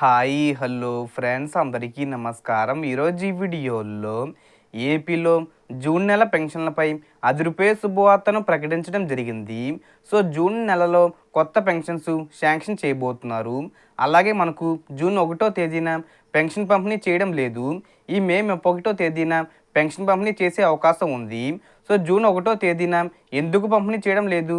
Hi hello friends అందరికీ నమస్కారం. ఈరోజు ఈ వీడియోలో ఏపీలో జూన్ నెల పెన్షన్లపై అదిరుపే శుభవార్తను ప్రకటించడం జరిగింది. సో జూన్ నెలలో కొత్త పెన్షన్స్ శాంక్షన్ చేయబోతున్నారు. అలాగే మనకు జూన్ ఒకటో తేదీన పెన్షన్ పంపిణీ చేయడం లేదు. ఈ మే ఒకటో తేదీన పెన్షన్ పంపిణీ చేసే అవకాశం ఉంది. సో జూన్ ఒకటో తేదీన ఎందుకు పంపిణీ చేయడం లేదు?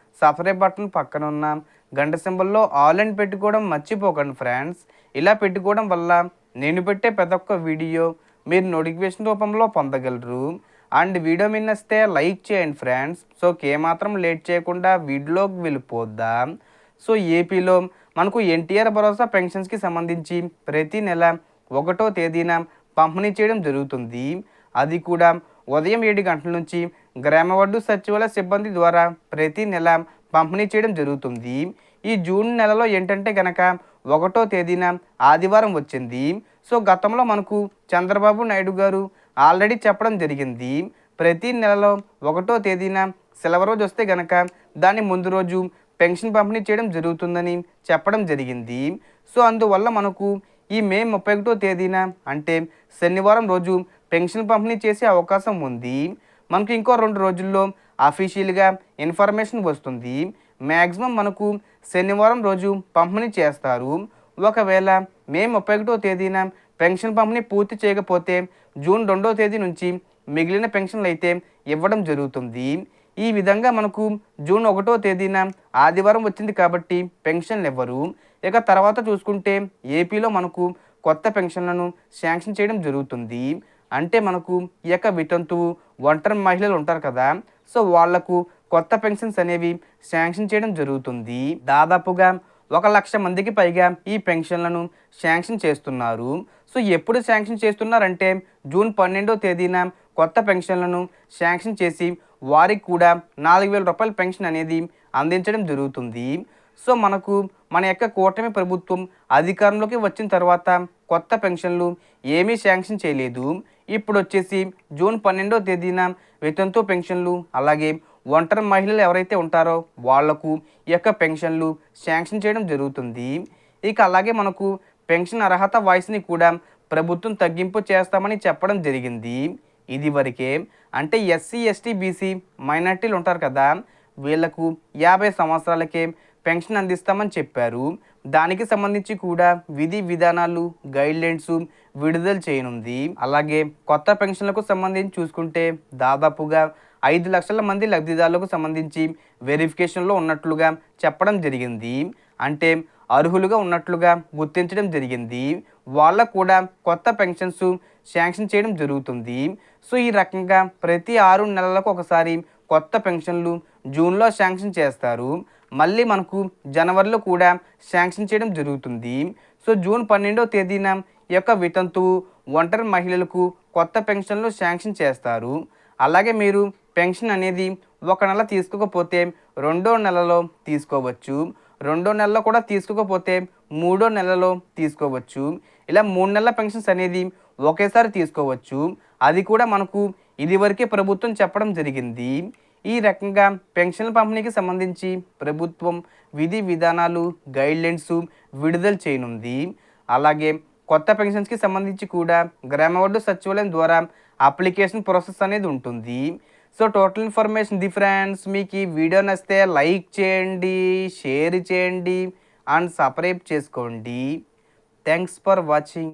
సఫరే బటన్ పక్కన ఉన్న గంట సింబల్లో ఆల్ అండ్ పెట్టుకోవడం మర్చిపోకండి ఫ్రెండ్స్. ఇలా పెట్టుకోవడం వల్ల నేను పెట్టే ప్రతి ఒక్క వీడియో మీరు నోటిఫికేషన్ రూపంలో పొందగలరు. అండ్ వీడియో మిన్నస్తే లైక్ చేయండి ఫ్రెండ్స్. సో మాత్రం లేట్ చేయకుండా వీడియోలోకి వెళ్ళిపోద్దాం సో ఏపీలో మనకు ఎన్టీఆర్ భరోసా పెన్షన్స్కి సంబంధించి ప్రతి నెల ఒకటో తేదీన పంపిణీ చేయడం జరుగుతుంది. అది కూడా ఉదయం ఏడు గంటల నుంచి గ్రామవడ్డు సచివాలయ సిబ్బంది ద్వారా ప్రతి నెల పంపిణీ చేయడం జరుగుతుంది. ఈ జూన్ నెలలో ఏంటంటే కనుక ఒకటో తేదీన ఆదివారం వచ్చింది. సో గతంలో మనకు చంద్రబాబు నాయుడు గారు ఆల్రెడీ చెప్పడం జరిగింది. ప్రతి నెలలో ఒకటో తేదీన సెలవు రోజు వస్తే గనక దాని ముందు రోజు పెన్షన్ పంపిణీ చేయడం జరుగుతుందని చెప్పడం జరిగింది. సో అందువల్ల మనకు ఈ మే ముప్పై ఒకటో తేదీన అంటే శనివారం రోజు పెన్షన్ పంపిణీ చేసే అవకాశం ఉంది. మనకు ఇంకో రెండు రోజుల్లో అఫీషియల్గా ఇన్ఫర్మేషన్ వస్తుంది. మ్యాక్సిమం మనకు శనివారం రోజు పంపిణీ చేస్తారు. ఒకవేళ మే ముప్పై ఒకటో తేదీన పెన్షన్ పంపిణీ పూర్తి చేయకపోతే జూన్ రెండో తేదీ నుంచి మిగిలిన పెన్షన్లు అయితే ఇవ్వడం జరుగుతుంది. ఈ విధంగా మనకు జూన్ ఒకటో తేదీన ఆదివారం వచ్చింది కాబట్టి పెన్షన్లు ఇవ్వరు. ఇక తర్వాత చూసుకుంటే ఏపీలో మనకు కొత్త పెన్షన్లను శాంక్షన్ చేయడం జరుగుతుంది. అంటే మనకు ఈ యొక్క వితంతువు ఒంటరి మహిళలు ఉంటారు కదా. సో వాళ్ళకు కొత్త పెన్షన్స్ అనేవి శాంక్షన్ చేయడం జరుగుతుంది. దాదాపుగా ఒక లక్ష మందికి పైగా ఈ పెన్షన్లను శాంక్షన్ చేస్తున్నారు. సో ఎప్పుడు శాంక్షన్ చేస్తున్నారంటే జూన్ పన్నెండో తేదీన కొత్త పెన్షన్లను శాంక్షన్ చేసి వారికి కూడా నాలుగు వేల రూపాయల పెన్షన్ అనేది అందించడం జరుగుతుంది. సో మనకు మన యొక్క కూటమి ప్రభుత్వం అధికారంలోకి వచ్చిన తర్వాత కొత్త పెన్షన్లు ఏమీ శాంక్షన్ చేయలేదు. ఇప్పుడు వచ్చేసి జూన్ పన్నెండో తేదీన వేతనతో పెన్షన్లు అలాగే ఒంటరి మహిళలు ఎవరైతే ఉంటారో వాళ్ళకు ఈ యొక్క పెన్షన్లు శాంక్షన్ చేయడం జరుగుతుంది. ఇక అలాగే మనకు పెన్షన్ అర్హత వయసుని కూడా ప్రభుత్వం తగ్గింపు చేస్తామని చెప్పడం జరిగింది. ఇది వరకే అంటే ఎస్సీ ఎస్టీ బీసీ మైనార్టీలు ఉంటారు కదా వీళ్ళకు యాభై సంవత్సరాలకే పెన్షన్ అందిస్తామని చెప్పారు. దానికి సంబంధించి కూడా విధి విధానాలు గైడ్లైన్స్ విడుదల చేయనుంది. అలాగే కొత్త పెన్షన్లకు సంబంధించి చూసుకుంటే దాదాపుగా ఐదు లక్షల మంది లబ్ధిదారులకు సంబంధించి వెరిఫికేషన్లో ఉన్నట్లుగా చెప్పడం జరిగింది. అంటే అర్హులుగా ఉన్నట్లుగా గుర్తించడం జరిగింది. వాళ్ళకు కూడా కొత్త పెన్షన్స్ శాంక్షన్ చేయడం జరుగుతుంది. సో ఈ రకంగా ప్రతి ఆరు నెలలకు ఒకసారి కొత్త పెన్షన్లు జూన్లో శాంక్షన్ చేస్తారు. మళ్ళీ మనకు జనవరిలో కూడా శాంక్షన్ చేయడం జరుగుతుంది. సో జూన్ పన్నెండవ తేదీన ఈ యొక్క వితంతువు ఒంటరి మహిళలకు కొత్త పెన్షన్లు శాంక్షన్ చేస్తారు. అలాగే మీరు పెన్షన్ అనేది ఒక నెల తీసుకోకపోతే రెండో నెలలో తీసుకోవచ్చు. రెండో నెలలో కూడా తీసుకోకపోతే మూడో నెలలో తీసుకోవచ్చు. ఇలా మూడు నెలల పెన్షన్స్ అనేది ఒకేసారి తీసుకోవచ్చు. అది కూడా మనకు ఇదివరకే ప్రభుత్వం చెప్పడం జరిగింది. ఈ రకంగా పెన్షన్ల పంపిణీకి సంబంధించి ప్రభుత్వం విధి విధానాలు గైడ్లైన్స్ విడుదల చేయనుంది. అలాగే కొత్త పెన్షన్స్కి సంబంధించి కూడా గ్రామవార్డు సచివాలయం ద్వారా అప్లికేషన్ ప్రాసెస్ అనేది ఉంటుంది. సో టోటల్ ఇన్ఫర్మేషన్ డిఫరెన్స్ మీకు ఈ వీడియో నచ్చితే లైక్ చేయండి షేర్ చేయండి అండ్ సబ్స్క్రైబ్ చేసుకోండి. Thanks for watching.